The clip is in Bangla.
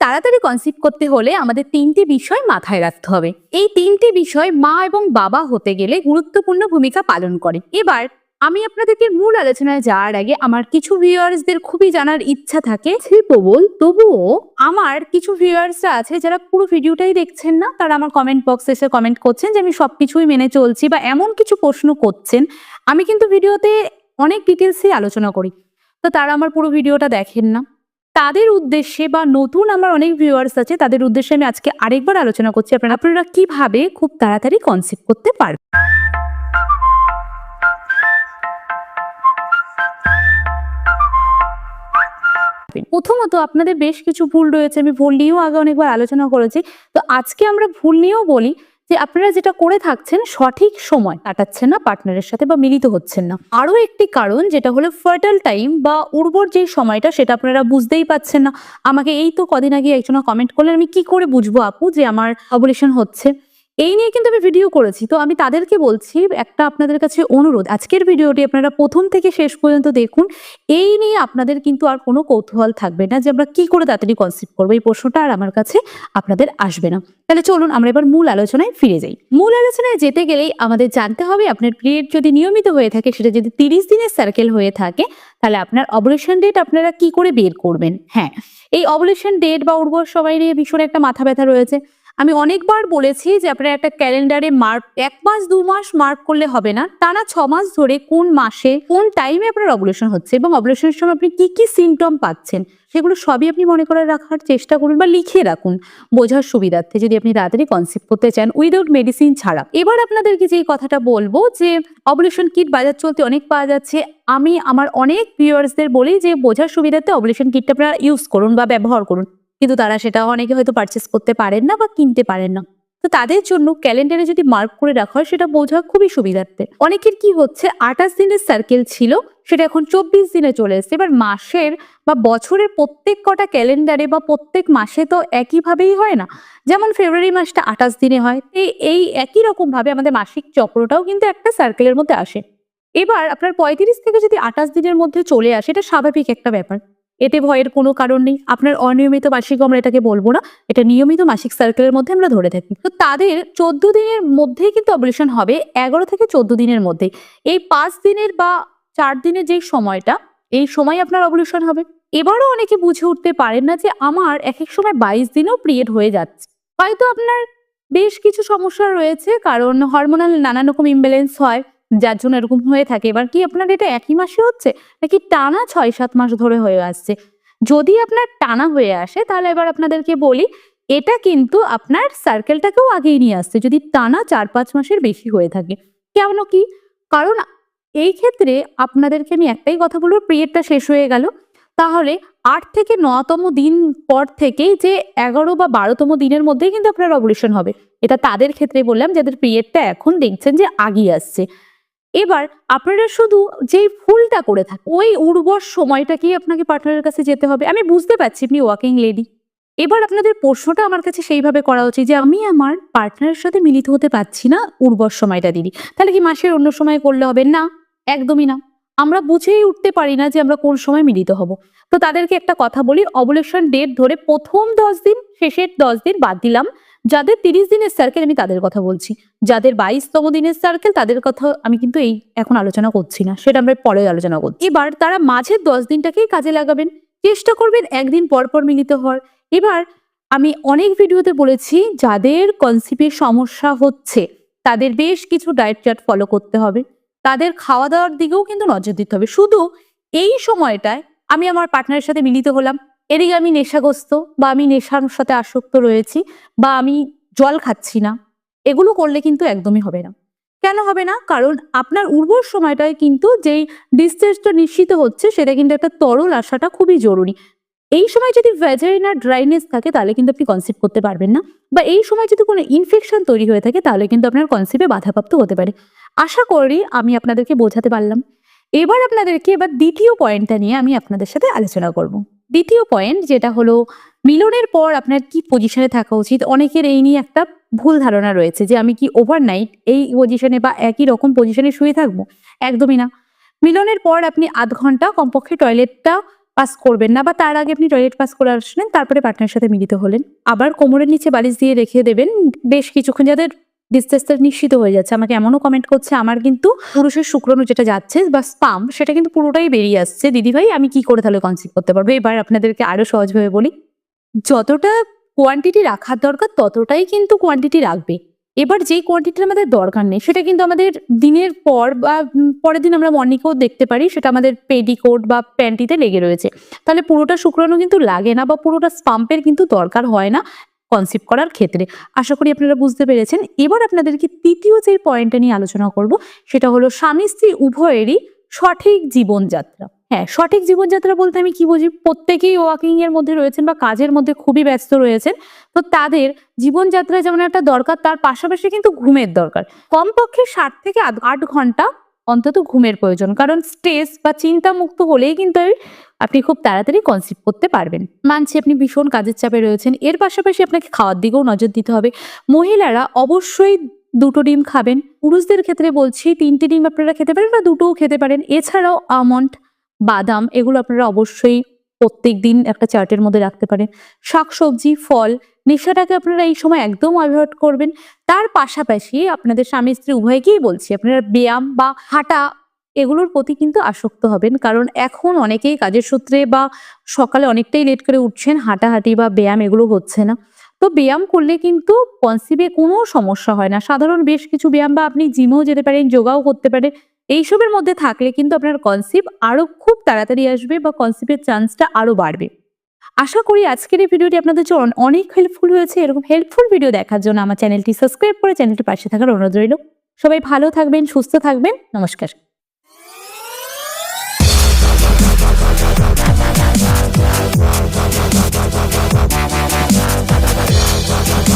তাড়াতাড়ি কনসিভ করতে হলে আমাদের তিনটি বিষয় মাথায় রাখতে হবে। এই তিনটি বিষয় মা এবং বাবা হতে গেলে গুরুত্বপূর্ণ ভূমিকা পালন করে। এবার আমি আপনাদেরকে মূল আলোচনায় যাওয়ার আগে আমার কিছু ভিউয়ার্সদের খুবই জানার ইচ্ছা থাকে। প্রবল, তবুও আমার কিছু ভিউয়ার্সরা আছে যারা পুরো ভিডিওটাই দেখছেন না, তারা আমার কমেন্ট বক্সে এসে কমেন্ট করছেন যে আমি সব কিছুই মেনে চলছি বা এমন কিছু প্রশ্ন করছেন। আমি কিন্তু ভিডিওতে অনেক ডিটেলসই আলোচনা করি। তো তারা আমার পুরো ভিডিওটা দেখেন না। তাদের উদ্দেশ্যে বা নতুন আমার অনেক ভিউয়ার্স আছে, তাদের উদ্দেশ্যে আমি আজকে আরেকবার আলোচনা করছি। আপনারা আপনারা কীভাবে খুব তাড়াতাড়ি কনসিভ করতে পারবেন প্রথমত আপনাদের বেশ কিছু ভুল রয়েছে, আমি ভুল নিয়েও আগে অনেকবার আলোচনা করেছি। তো আজকে আমরা ভুল নিয়েও বলি যে আপনারা যেটা করে থাকছেন সঠিক সময় কাটাচ্ছেন না পার্টনারের সাথে বা মিলিত হচ্ছেন না। আরও একটি কারণ যেটা হলো ফার্টাল টাইম বা উর্বর যে সময়টা সেটা আপনারা বুঝতেই পাচ্ছেন না। আমাকে এই তো কদিন আগে একজনা কমেন্ট করলেন, আমি কি করে বুঝব আপু যে আমার অবলেশন হচ্ছে? এই নিয়ে কিন্তু আমি ভিডিও করেছি। তো আমি তাদেরকে বলছি, একটা আপনাদের কাছে অনুরোধ, আজকের ভিডিওটি আপনারা প্রথম থেকে শেষ পর্যন্ত দেখুন। এই নিয়ে আপনাদের কিন্তু আর কোনো কৌতূহল থাকবে না যে আমরা কি করে তাড়াতাড়ি কনসিভ করব, এই প্রশ্নটা আর আমার কাছে আপনাদের আসবে না। তাহলে চলুন আমরা এবার মূল আলোচনায় ফিরে যাই। মূল আলোচনায় যেতে গেলেই আমাদের জানতে হবে, আপনার পিরিয়ড যদি নিয়মিত হয়ে থাকে, সেটা যদি তিরিশ দিনের সার্কেল হয়ে থাকে, তাহলে আপনার অবলেশন ডেট আপনারা কি করে বের করবেন? হ্যাঁ এই অবলেশন ডেট বা উর্বর সবাই নিয়ে ভীষণ একটা মাথা ব্যথা রয়েছে। আমি অনেকবার বলেছি যে আপনারা একটা ক্যালেন্ডারে মার্ক, এক মাস, দু মাস মার্ক করলে হবে না। টানা ছ মাস ধরে কোন মাসে, কোন টাইমে আপনার অবলেশন হচ্ছে এবং অবলেশনের সময় আপনি কি কি সিমটম পাচ্ছেন, সেগুলো সবই আপনি মনে করে রাখার চেষ্টা করুন বা লিখে রাখুন। বোঝার সুবিধার্থে যদি আপনি তাড়াতাড়ি কনসেপ্ট করতে চান উইদাউট মেডিসিন ছাড়া। এবার আপনাদেরকে যে কথাটা বলব যে অবলেশন কিট বাজার চলতে অনেক পাওয়া যাচ্ছে। আমি আমার অনেক ভিউয়ার্সদের বলি যে বোঝার সুবিধার্থে অবলেশন কিটটা আপনারা ইউজ করুন বা ব্যবহার করুন। কিন্তু তারা সেটা অনেকে হয়তো পারচেস করতে পারেন না বা কিনতে পারেন না। তো তাদের জন্য ক্যালেন্ডারে যদি মার্ক করে রাখা হয়, সেটা বোঝা খুবই সুবিধার্থে। অনেকের কি হচ্ছে, আঠাশ দিনের সার্কেল ছিল, সেটা এখন চব্বিশ দিনে চলে এসছে। এবার মাসের বা বছরের প্রত্যেক কটা ক্যালেন্ডারে বা প্রত্যেক মাসে তো একইভাবেই হয় না। যেমন ফেব্রুয়ারি মাসটা আঠাশ দিনে হয় এই একই রকম ভাবে আমাদের মাসিক চক্রটাও কিন্তু একটা সার্কেলের মধ্যে আসে। এবার আপনার পঁয়ত্রিশ থেকে যদি আঠাশ দিনের মধ্যে চলে আসে, এটা স্বাভাবিক একটা ব্যাপার। এতে ভয়ের কোনো কারণ নেই। আপনার অনিয়মিত মাসিক আমরা এটাকে বলব না। এটা নিয়মিত মাসিক সার্কেলের মধ্যে আমরা ধরে থাকি। তো তাদের চোদ্দ দিনের মধ্যেই কিন্তু অপারেশন হবে, এগারো থেকে চোদ্দ দিনের মধ্যে এই পাঁচ দিনের বা চার দিনের যে সময়টা, এই সময় আপনার অবলিউশন হবে। এবারও অনেকে বুঝে উঠতে পারেন না যে আমার এক এক সময় বাইশ দিনেও পিরিয়ড হয়ে যাচ্ছে। হয়তো আপনার বেশ কিছু সমস্যা রয়েছে, কারণ হরমোনাল নানান রকম ইমব্যালেন্স হয়। যার জন্য এরকম হয়ে থাকে। এবার কি আপনার এটা একই মাসে হচ্ছে? নাকি টানা ছয়, সাত মাস ধরে হয়ে আসছে? যদি আপনার টানা হয়ে আসে, তাহলে এবার আপনাদেরকে বলি, এটা কিন্তু আপনার সার্কেলটাকেও আগেই নিয়ে আসছে। যদি টানা চার, পাঁচ মাসের বেশি হয়ে থাকে। কেন কি? কারণ এই ক্ষেত্রে আপনাদেরকে আমি একটাই কথা বলব পিরিয়ডটা শেষ হয়ে গেল। তাহলে আট থেকে নতম দিন পর থেকেই যে এগারো বা বারোতম দিনের মধ্যেই কিন্তু আপনার অবলিউশন হবে। এটা তাদের ক্ষেত্রে বললাম, যাদের পিরিয়ডটা এখন দেখছেন যে আগিয়ে আসছে। এবার আপনারা শুধু যেই ফুলটা করে থাকেন, ওই উর্বর সময়টাকেই আপনাকে পার্টনারের কাছে যেতে হবে? আমি বুঝতে পারছি আপনি ওয়াকিং লেডি এবার আপনাদের প্রশ্নটা আমার কাছে সেইভাবে করা উচিত যে আমি আমার পার্টনারের সাথে মিলিত হতে পারছি না উর্বর সময়টা দিদি। তাহলে কি মাসের অন্য সময় করলে হবে? না, একদমই না। আমরা বুঝেই উঠতে পারি না যে আমরা কোন সময় মিলিত হব। তো তাদেরকে একটা কথা বলি, অবলেশন ডেট ধরে প্রথম দশ দিন, শেষের দশ দিন বাদ দিলাম। যাদের তিরিশ দিনের সার্কেল আমি তাদের কথা বলছি। যাদের বাইশতম দিনের সার্কেল তাদের কথা আমি কিন্তু এই এখন আলোচনা করছি না, সেটা আমরা পরে আলোচনা করছি। এবার তারা মাঝের দশ দিনটাকেই কাজে লাগাবেন, চেষ্টা করবেন একদিন পর পর মিলিত হওয়ার। এবার আমি অনেক ভিডিওতে বলেছি, যাদের কনসিপের সমস্যা হচ্ছে, তাদের বেশ কিছু ডায়েট চার্ট ফলো করতে হবে। তাদের খাওয়া দাওয়ার দিকেও কিন্তু নজর দিতে হবে। শুধু এই সময়টায় আমি আমার পার্টনারের সাথে মিলিত হলাম। এদিকে আমি নেশাগ্রস্ত বা আমি নেশার সাথে আসক্ত রয়েছি বা আমি জল খাচ্ছি না, এগুলো করলে কিন্তু একদমই হবে না। কেন হবে না? কারণ আপনার উর্বর সময়টায় কিন্তু যেই ডিসচার্জটা নিশ্চিত হচ্ছে, সেটা কিন্তু একটা তরল আসাটা খুবই জরুরি। এই সময় যদি ভ্যাজারিনার ড্রাইনেস থাকে, তাহলে কিন্তু আপনি কনসিভ করতে পারবেন না। বা এই সময় যদি কোনো ইনফেকশন তৈরি হয়ে থাকে, তাহলে কিন্তু আপনার কনসিভে বাধাপ্রাপ্ত হতে পারে। আশা করি আমি আপনাদেরকে বোঝাতে পারলাম। এবার আপনাদেরকে এবার দ্বিতীয় পয়েন্টটা নিয়ে আমি আপনাদের সাথে আলোচনা করব। দ্বিতীয় পয়েন্ট যেটা হলো, মিলনের পর আপনার কি পজিশনে থাকা উচিত? অনেকের এই নিয়ে একটা ভুল ধারণা রয়েছে যে আমি কি ওভারনাইট এই পজিশনে বা একই রকম পজিশনে শুয়ে থাকব? একদমই না। মিলনের পর আপনি আধ ঘণ্টা কমপক্ষে টয়লেটটা পাস করবেন না বা তার আগে আপনি টয়লেট পাস করে আসলেন, তারপরে পার্টনারের সাথে মিলিত হলেন। আবার কোমরের নিচে বালিশ দিয়ে রেখে দেবেন, বেশ কিছুক্ষণ যাদের ডিস্টেন্সটা নিশ্চিত হয়ে যাচ্ছে। আমাকে এমনও কমেন্ট করছে, আমার কিন্তু পুরুষের শুক্রাণু যেটা যাচ্ছে বা স্পাম সেটা কিন্তু পুরোটাই বেরিয়ে আসছে। দিদিভাই আমি কি করে তাহলে কনসিভ করতে পারব? এবার আপনাদেরকে আরও সহজভাবে বলি, যতটা কোয়ান্টিটি রাখার দরকার, ততটাই কিন্তু কোয়ান্টিটি রাখবে। এবার যেই কোয়ান্টিটির আমাদের দরকার নেই, সেটা কিন্তু আমাদের দিনের পর বা পরের দিন আমরা মর্নিংও দেখতে পারি, সেটা আমাদের পেডিকোট বা প্যান্টিতে লেগে রয়েছে। তাহলে পুরোটা শুক্রাণু কিন্তু লাগে না বা পুরোটা স্পাম্পের কিন্তু দরকার হয় না। কনসিভ করার ক্ষেত্রে। আশা করি আপনারা বুঝতে পেরেছেন। এবার আপনাদেরকে তৃতীয় যে পয়েন্টটা নিয়ে আলোচনা করব, সেটা হলো স্বামী স্ত্রী উভয়েরই সঠিক জীবনযাত্রা। হ্যাঁ সঠিক জীবনযাত্রা বলতে আমি কি বুঝি? প্রত্যেকেই ওয়াকিং এর মধ্যে রয়েছেন বা কাজের মধ্যে খুবই ব্যস্ত রয়েছেন। তো তাদের জীবনযাত্রায় যেমন একটা দরকার, তার পাশাপাশি কিন্তু ঘুমের দরকার। কমপক্ষে ষাট থেকে আট ঘণ্টা অন্তত ঘুমের প্রয়োজন। কারণ স্ট্রেস বা চিন্তা মুক্ত হলেই কিন্তু আপনি খুব তাড়াতাড়ি কনসিভ করতে পারবেন। মানছি আপনি ভীষণ কাজের চাপে রয়েছেন। এর পাশাপাশি আপনাকে খাওয়ার দিকেও নজর দিতে হবে। মহিলারা অবশ্যই দুটো ডিম খাবেন। পুরুষদের ক্ষেত্রে বলছি তিনটি ডিম আপনারা খেতে পারেন বা দুটোও খেতে পারেন। এছাড়াও আমন্ড, বাদাম এগুলো আপনারা অবশ্যই প্রত্যেক দিন একটা চার্টের মধ্যে রাখতে পারেন। শাকসবজি, ফল, নেশাটাকে আপনারা এই সময় একদম অ্যাভয়েড করবেন। তার পাশাপাশি আপনাদের স্বামী স্ত্রী উভয়কেই বলছি, আপনারা ব্যায়াম বা হাঁটা এগুলোর প্রতি কিন্তু আসক্ত হবেন। কারণ এখন অনেকেই কাজের সূত্রে বা সকালে অনেকটাই লেট করে উঠছেন, হাঁটাহাঁটি বা ব্যায়াম এগুলো হচ্ছে না। তো ব্যায়াম করলে কিন্তু কনসিভে কোনো সমস্যা হয় না। সাধারণ বেশ কিছু ব্যায়াম বা আপনি জিমেও যেতে পারেন, যোগাও করতে পারেন। এইসবের মধ্যে থাকলে কিন্তু আপনার কনসিভ আরও খুব তাড়াতাড়ি আসবে বা কনসিভের চান্সটা আরও বাড়বে। আশা করি আজকের এই ভিডিওটি আপনাদের জন্য অনেক হেল্পফুল হয়েছে। এরকম হেল্পফুল ভিডিও দেখার জন্য আমার চ্যানেলটি সাবস্ক্রাইব করে চ্যানেলটি পাশে থাকার অনুরোধ রইল। সবাই ভালো থাকবেন, সুস্থ থাকবেন। নমস্কার।